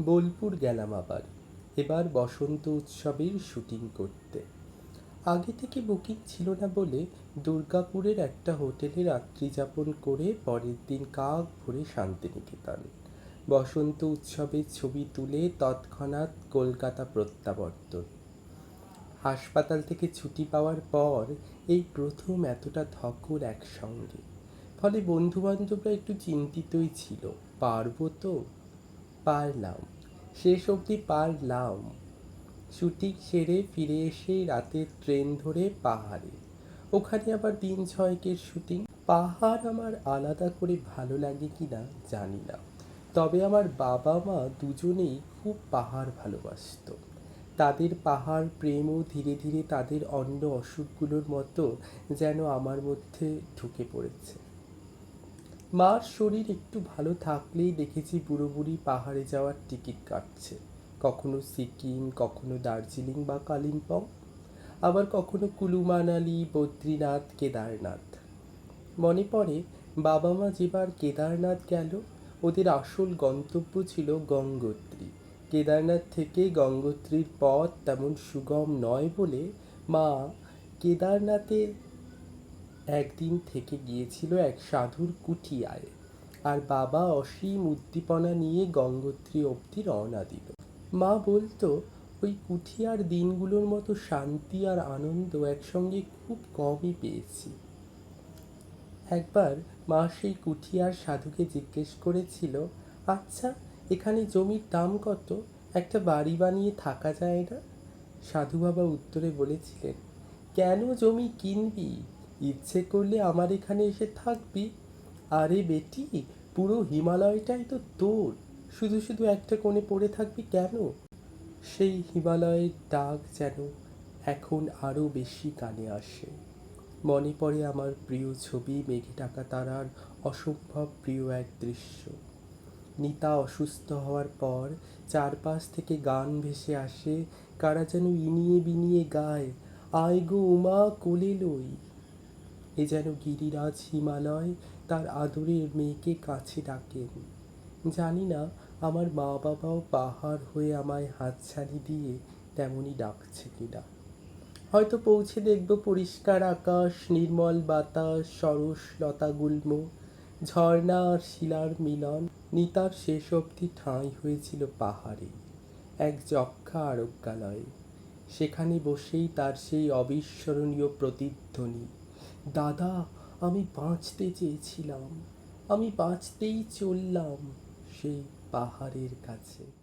বোলপুর গেলাম আবার। এবার বসন্ত উৎসবের শুটিং করতে। আগে থেকে বুকিং ছিল না বলে দুর্গাপুরের একটা হোটেলে রাত্রি যাপন করে পরের দিন কাক ভরে শান্তিনিকেতন। বসন্ত উৎসবের ছবি তুলে তৎক্ষণাৎ কলকাতা প্রত্যাবর্তন। হাসপাতাল থেকে ছুটি পাওয়ার পর এই প্রথম এতটা ধকল একসঙ্গে। ফলে বন্ধুবান্ধবরা একটু চিন্তিতই ছিল, পারব তো? পারলাম। শেষ অবধি পারলাম। শুটিং সেরে ফিরে এসে রাতের ট্রেন ধরে পাহাড়ে। ওখানে আবার দিন ছয়েকের শুটিং। পাহাড় আমার আলাদা করে ভালো লাগে কি না জানি না। তবে আমার বাবা মা দুজনেই খুব পাহাড় ভালোবাসত। তাদের পাহাড় প্রেমও ধীরে ধীরে তাদের অন্য অসুখগুলোর মতো যেন আমার মধ্যে ঢুকে পড়েছে। মার শরীর একটু ভালো থাকলেই দেখেছি বুড়ো বুড়ি পাহাড়ে যাওয়ার টিকিট কাটছে। কখনো সিকিম, কখনো দার্জিলিং বা কালিম্পং, আবার কখনো কুলু মানালি বদ্রীনাথ, কেদারনাথ। মনে পড়ে বাবা মা যেবার কেদারনাথ গেল, ওদের আসল গন্তব্য ছিল গঙ্গোত্রী। কেদারনাথ থেকে গঙ্গোত্রীর পথ তেমন সুগম নয় বলে মা কেদারনাথের একদিন থেকে গিয়েছিল এক সাধুর কুঠিয়ায় আর বাবা অসীম উদ্দীপনা নিয়ে গঙ্গোত্রী অবধি রওনা দিল। মা বলতো, ওই কুঠিয়ার দিনগুলোর মতো শান্তি আর আনন্দ একসঙ্গে খুব কমই পেয়েছি। একবার মা সেই কুঠিয়ার সাধুকে জিজ্ঞেস করেছিল আচ্ছা এখানে জমির দাম কত? একটা বাড়ি বানিয়ে থাকা যায় না? সাধু বাবা উত্তরে বলেছিলেন, কেন জমি কিনবি? ইচ্ছে করলে আমার এখানে এসে থাকবি। আরে বেটি, পুরো হিমালয়টাই তো তোর। শুধু শুধু একটা কোণে পড়ে থাকবি কেন? সেই হিমালয়ের ডাক যেন এখন আরও বেশি কানে আসে। মনে পড়ে আমার প্রিয় ছবি মেঘে টাকা তারার অসম্ভব প্রিয় এক দৃশ্য। নিতা অসুস্থ হওয়ার পর চারপাশ থেকে গান ভেসে আসে, কারা যেন ইনিয়ে বিনিয়ে গায়, আয় গো উমা কোলে লই। এ যেন গিরিরাজ হিমালয় তার আদরের মেয়েকে কাছে ডাকেন। জানি না আমার মা বাবাও পাহাড় হয়ে আমায় হাতছানি দিয়ে তেমনই ডাকছে কিনা। হয়তো পৌঁছে দেখব পরিষ্কার আকাশ, নির্মল বাতাস সরস লতাগুল্ম, ঝর্ণা আর শিলার মিলন। নিতার শেষ অবধি ঠাঁই হয়েছিল পাহাড়ে, এক যক্ষা আরোগ্যালয়ে। সেখানে বসেই তার সেই অবিস্মরণীয় প্রতিধ্বনি। দাদা আমি বাঁচতে চেয়েছিলাম। আমি বাঁচতেই চললাম সেই পাহাড়ের কাছে।